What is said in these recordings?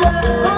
water.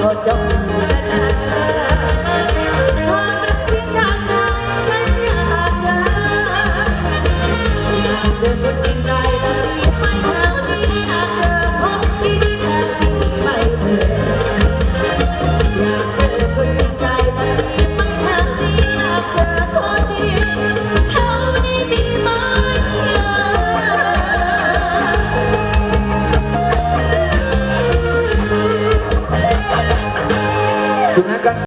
เราจำเส้น